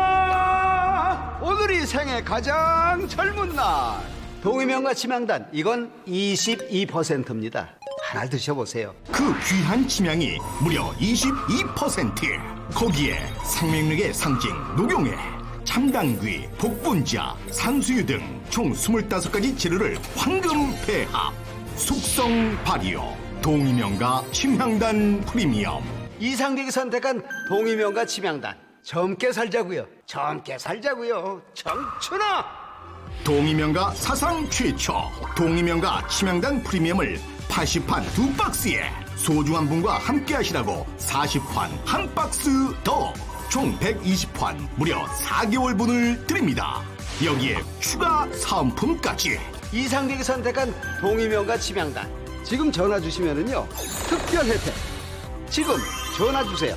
청춘아 오늘이 생애 가장 젊은 날. 동의명과 치명단 이건 22%입니다. 하나 드셔보세요. 그 귀한 침향이 무려 22% 거기에 생명력의 상징 녹용에 참당귀, 복분자, 산수유 등 총 25가지 재료를 황금 배합 숙성 발효 동이명가 침향단 프리미엄. 이상득이 선택한 동의명과 치명단 젊게 살자고요. 젊게 살자고요. 청춘아! 동이명가 사상 최초 동이명가 침향단 프리미엄을 80판 두 박스에 소중한 분과 함께 하시라고 40판 한 박스 더 총 120판 무려 4개월 분을 드립니다. 여기에 추가 사은품까지. 이상득이 선택한 동의명과 치명단 지금 전화 주시면은요 특별 혜택. 지금 전화 주세요